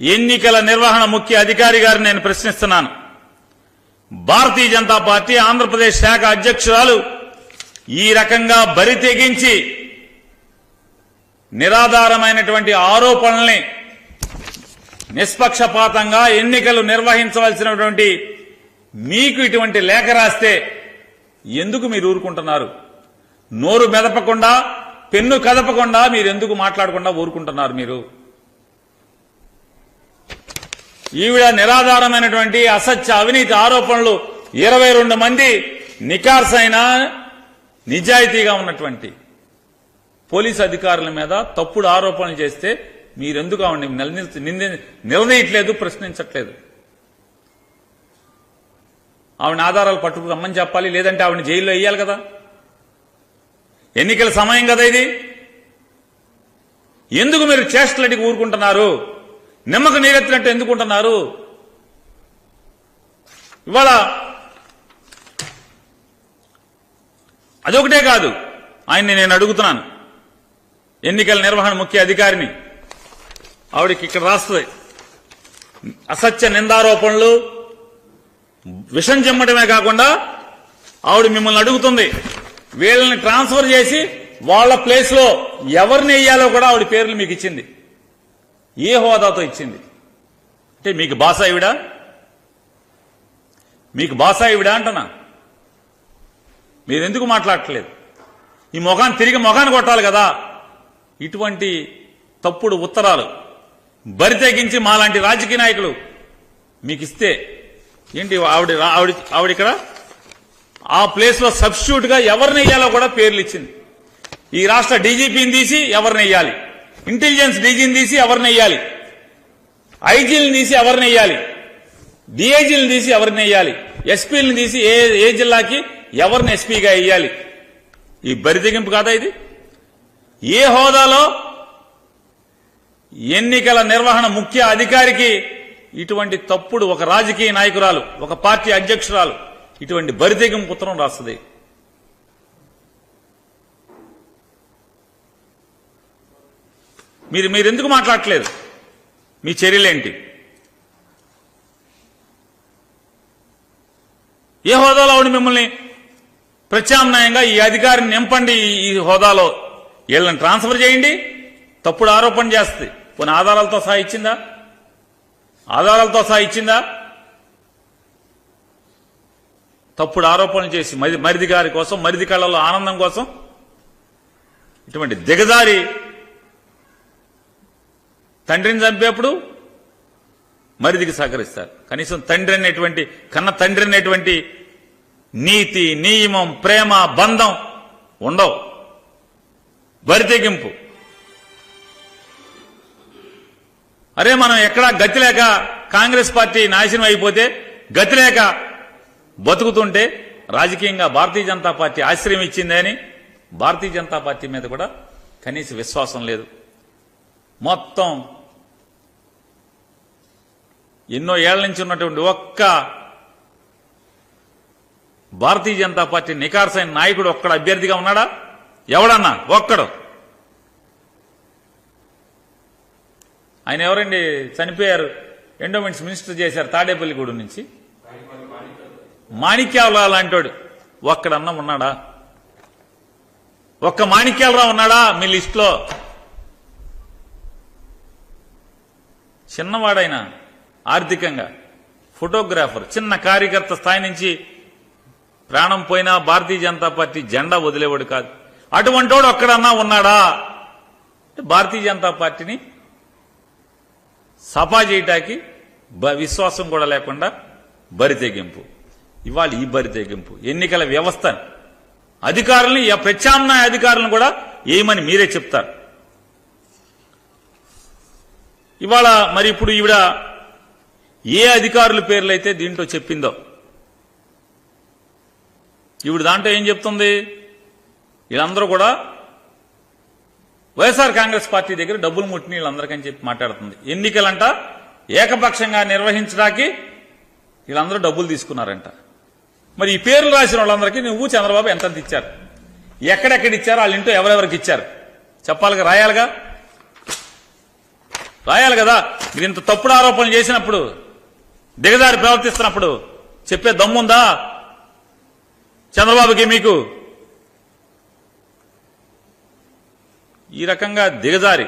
ఎన్నికల నిర్వహణ ముఖ్య అధికారి గారిని నేను ప్రశ్నిస్తున్నాను. భారతీయ జనతా పార్టీ ఆంధ్రప్రదేశ్ శాఖ అధ్యక్షురాలు ఈ రకంగా బరి తెగించి నిరాధారమైనటువంటి ఆరోపణల్ని నిష్పక్షపాతంగా ఎన్నికలు నిర్వహించవలసినటువంటి మీకు ఇటువంటి లేఖ రాస్తే ఎందుకు మీరు ఊరుకుంటున్నారు? నోరు మెదపకుండా పెన్ను కదపకుండా మీరు ఎందుకు మాట్లాడకుండా ఊరుకుంటున్నారు మీరు? ఈవిడ నిరాధారమైనటువంటి అసత్య అవినీతి ఆరోపణలు ఇరవై రెండు మంది నికార్సైన నిజాయితీగా ఉన్నటువంటి పోలీస్ అధికారుల మీద తప్పుడు ఆరోపణలు చేస్తే మీరెందుకు ఆవిడ నిలదీయట్లేదు ప్రశ్నించట్లేదు? ఆవిడ ఆధారాలు పట్టుకు రమ్మని చెప్పాలి లేదంటే ఆవిడ జైల్లో వేయాలి కదా? ఎన్నికల సమయం కదా ఇది? ఎందుకు మీరు చేష్టలడికి ఊరుకుంటున్నారు? నిమ్మకు నీరెత్తినట్టు ఎందుకుంటున్నారు? ఇవాళ అదొకటే కాదు. ఆయన్ని నేను అడుగుతున్నాను. ఎన్నికల నిర్వహణ ముఖ్య అధికారిని. ఆవిడకి ఇక్కడ రాస్తుంది. అసత్య నిందారోపణలు విషం చెమ్మటమే కాకుండా ఆవిడ మిమ్మల్ని అడుగుతుంది. వీళ్ళని ట్రాన్స్ఫర్ చేసి వాళ్ళ ప్లేస్లో ఎవరిని వేయాలో కూడా ఆవిడ పేర్లు మీకు ఇచ్చింది. ఏ హోదాతో ఇచ్చింది? అంటే మీకు బాసాయివిడా మీకు బాసాయివిడా అంటున్నా. మీరెందుకు మాట్లాడట్లేదు? ఈ మొఖాన్ని తిరిగి మొఖాన్ని కొట్టాలి కదా. ఇటువంటి తప్పుడు ఉత్తరాలు బరి తెగించి మాలాంటి రాజకీయ నాయకులు మీకు ఇస్తే ఏంటి ఆవిడ ఆవిడ ఆవిడ ఇక్కడ? ఆ ప్లేస్లో సబ్స్టిట్యూట్గా ఎవరిని వేయాలో కూడా పేర్లు ఇచ్చింది. ఈ రాష్ట్ర డీజీపీని తీసి ఎవరిని వేయాలి ఇంటెలిజెన్స్ డీజీని తీసి ఎవరిని వేయాలి ఐజీలను తీసి ఎవరిని వేయాలి డిఐజీలను తీసి ఎవరిని వేయాలి ఎస్పీలను తీసి ఏ ఏ జిల్లాకి ఎవరిని ఎస్పీగా వేయాలి ఈ బరితెగింపు కాదా ఇది? ఏ హోదాలో ఎన్నికల నిర్వహణ ముఖ్య అధికారికి ఇటువంటి తప్పుడు ఒక రాజకీయ నాయకురాలు ఒక పార్టీ అధ్యక్షురాలు ఇటువంటి బరితెగింపు ఉత్తరం రాస్తుంది. మీరు మీరు ఎందుకు మాట్లాడట్లేదు? మీ చర్యలేంటి? ఏ హోదాలో ఉండి మిమ్మల్ని ప్రత్యామ్నాయంగా ఈ అధికారిని నింపండి ఈ- హోదాలో? వీళ్ళని ట్రాన్స్ఫర్ చేయండి. తప్పుడు ఆరోపణ చేస్తుంది కొన్ని ఆధారాలతో సహా ఇచ్చిందా? ఆధారాలతో సహా ఇచ్చిందా? తప్పుడు ఆరోపణలు చేసి మరిది గారి కోసం మరిది కళ్ళలో ఆనందం కోసం ఇటువంటి దిగజారి తండ్రిని చంపేప్పుడు మరిదికి సహకరిస్తారు. కనీసం తండ్రి అనేటువంటి కన్న తండ్రి అనేటువంటి నీతి నియమం ప్రేమ బంధం ఉండవు. బరితెగింపు. అరే మనం ఎక్కడా గతి లేక కాంగ్రెస్ పార్టీ నాశనం అయిపోతే గతి లేక బతుకుతుంటే రాజకీయంగా భారతీయ జనతా పార్టీ ఆశ్రయం ఇచ్చిందని భారతీయ జనతా పార్టీ మీద కూడా కనీస విశ్వాసం లేదు. మొత్తం ఎన్నో ఏళ్ళ నుంచి ఉన్నటువంటి ఒక్క భారతీయ జనతా పార్టీ నికార్సైన నాయకుడు ఒక్కడ అభ్యర్థిగా ఉన్నాడా? ఎవడన్నా? ఒక్కడు. ఆయన ఎవరండి? చనిపోయారు. ఎండోమెంట్స్ మినిస్టర్ చేశారు తాడేపల్లిగూడెం నుంచి. మాణిక్యాలరావు లాంటోడు. ఒక్కడన్నా ఉన్నాడా? ఒక్క మాణిక్యాలరావు ఉన్నాడా మీ లిస్టులో? చిన్నవాడైనా. ఆర్థికంగా. ఫోటోగ్రాఫర్ చిన్న కార్యకర్త స్థాయి నుంచి ప్రాణం పోయినా భారతీయ జనతా పార్టీ జెండా వదిలేవాడు కాదు. అటువంటి వాడు ఒక్కడన్నా ఉన్నాడా? భారతీయ జనతా పార్టీని సఫా చేయటానికి విశ్వాసం కూడా లేకుండా బరితెగింపు ఇవాళ ఈ బరితెగింపు ఎన్నికల వ్యవస్థ అధికారుల్ని ప్రత్యామ్నాయ అధికారులను కూడా ఏమని మీరే చెప్తారు? ఇవాళ మరి ఇప్పుడు ఈవిడ ఏ అధికారుల పేర్లైతే దీంట్లో చెప్పిందో. ఇప్పుడు దాంట్లో ఏం చెప్తుంది? వీళ్ళందరూ కూడా వైఎస్ఆర్ కాంగ్రెస్ పార్టీ దగ్గర డబ్బులు ముట్టిన వీళ్ళందరికని చెప్పి మాట్లాడుతుంది. ఎన్నికలంట ఏకపక్షంగా నిర్వహించడానికి వీళ్ళందరూ డబ్బులు తీసుకున్నారంట. మరి ఈ పేర్లు రాసిన వాళ్ళందరికీ నువ్వు చంద్రబాబు ఎంత ఇచ్చారు? ఎక్కడెక్కడ ఇచ్చారో? వాళ్ళ ఇంటో ఎవరెవరికి ఇచ్చారు? చెప్పాలిగా రాయాలిగా? రాయాలి కదా? మీరు ఇంత తప్పుడు ఆరోపణలు చేసినప్పుడు దిగజారి ప్రవర్తిస్తున్నప్పుడు చెప్పే దమ్ముందా? చంద్రబాబుకి మీకు? ఈ రకంగా దిగజారి.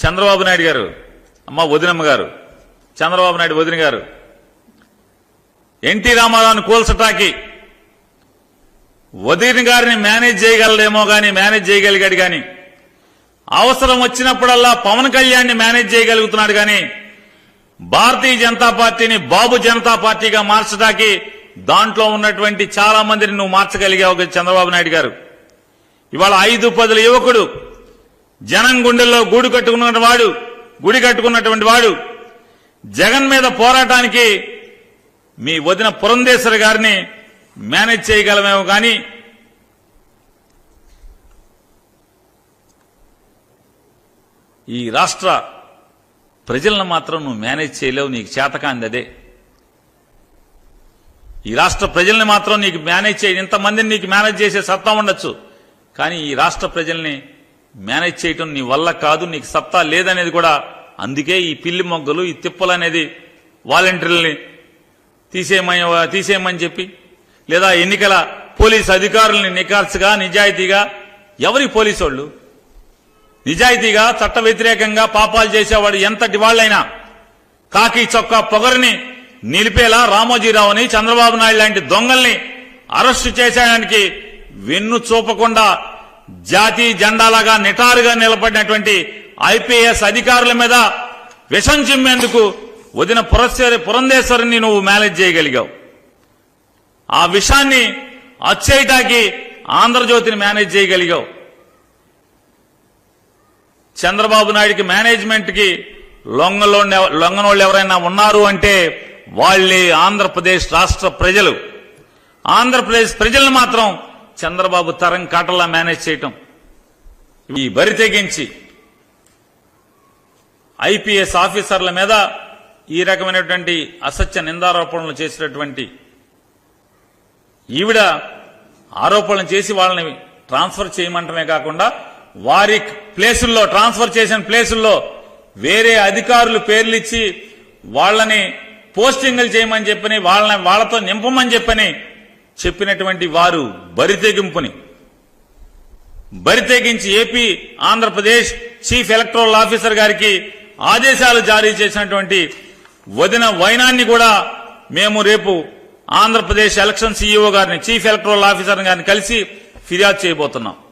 చంద్రబాబు నాయుడు గారు అమ్మ వదినమ్మ గారు చంద్రబాబు నాయుడు వదిన గారు ఎన్టీ రామారావుని కూల్చటాకి వదిన గారిని మేనేజ్ చేయగలడేమో కానీ మేనేజ్ చేయగలిగాడు కానీ అవసరం వచ్చినప్పుడల్లా పవన్ కళ్యాణ్ని మేనేజ్ చేయగలుగుతున్నాడు గాని భారతీయ జనతా పార్టీని బాబు జనతా పార్టీగా మార్చడానికి దాంట్లో ఉన్నటువంటి చాలా మందిని నువ్వు మార్చగలిగావు చంద్రబాబు నాయుడు గారు. ఇవాళ ఐదు పదుల యువకుడు జనం గుండెల్లో గూడు కట్టుకున్న వాడు గుడి కట్టుకున్నటువంటి వాడు జగన్ మీద పోరాటానికి మీ వదిన పురంధేశ్వరి గారిని మేనేజ్ చేయగలమేమో కానీ ఈ రాష్ట్ర ప్రజలను మాత్రం నువ్వు మేనేజ్ చేయలేవు నీకు చేతకాంది అదే. ఈ రాష్ట్ర ప్రజల్ని మాత్రం నీకు మేనేజ్ చేయ ఇంతమందిని నీకు మేనేజ్ చేసే సత్తా ఉండొచ్చు. కానీ ఈ రాష్ట్ర ప్రజల్ని మేనేజ్ చేయటం నీ వల్ల కాదు నీకు సత్తా లేదనేది కూడా అందుకే ఈ పిల్లి మొగ్గలు ఈ తిప్పలు అనేది వాలంటీర్లని తీసేయమని తీసేయమని చెప్పి లేదా ఎన్నికల పోలీస్ అధికారుల్ని నికార్సుగా నిజాయితీగా ఎవరి పోలీసు వాళ్ళు నిజాయితీగా చట్ట వ్యతిరేకంగా పాపాలు చేసేవాడు ఎంతటి వాళ్ళైనా కాకి చొక్కా పొగరిని నిలిపేలా రామోజీరావుని చంద్రబాబు నాయుడు లాంటి దొంగల్ని అరెస్టు చేసేయడానికి వెన్ను చూపకుండా జాతి జెండాలాగా నిటారుగా నిలబడినటువంటి ఐపీఎస్ అధికారుల మీద విషం చిమ్మేందుకు వదిన పురస్సే పురంధేశ్వరిని నువ్వు మేనేజ్ చేయగలిగావు. ఆ విషాన్ని అచ్చేయటానికి ఆంధ్రజ్యోతిని మేనేజ్ చేయగలిగావు. చంద్రబాబు నాయుడికి మేనేజ్మెంట్కి లొంగలో లొంగనోళ్ళు ఎవరైనా ఉన్నారు అంటే వాళ్ళే ఆంధ్రప్రదేశ్ రాష్ట్ర ప్రజలు. ఆంధ్రప్రదేశ్ ప్రజలను మాత్రం చంద్రబాబు తరం కాటలా మేనేజ్ చేయటం. ఈ బరి తెగించి ఐపీఎస్ ఆఫీసర్ల మీద ఈ రకమైనటువంటి అసత్య నిందారోపణలు చేసినటువంటి ఈవిడ ఆరోపణలు చేసి వాళ్ళని ట్రాన్స్ఫర్ చేయమంటమే కాకుండా వారి ప్లేసుల్లో ట్రాన్స్ఫర్ చేసిన ప్లేసుల్లో వేరే అధికారులు పేర్లిచ్చి వాళ్ళని పోస్టింగ్లు చేయమని చెప్పని వాళ్ళని వాళ్ళతో నింపమని చెప్పని చెప్పినటువంటి వారు బరితెగింపుని బరితెగించి AP Andhra Pradesh chief electoral officer గారికి ఆదేశాలు జారీ చేసినటువంటి వదిన వైనాన్ని కూడా మేము రేపు ఆంధ్రప్రదేశ్ ఎలక్షన్ సీఈఓ గారిని చీఫ్ ఎలక్టోరల్ ఆఫీసర్ గారిని కలిసి ఫిర్యాదు చేయబోతున్నాం.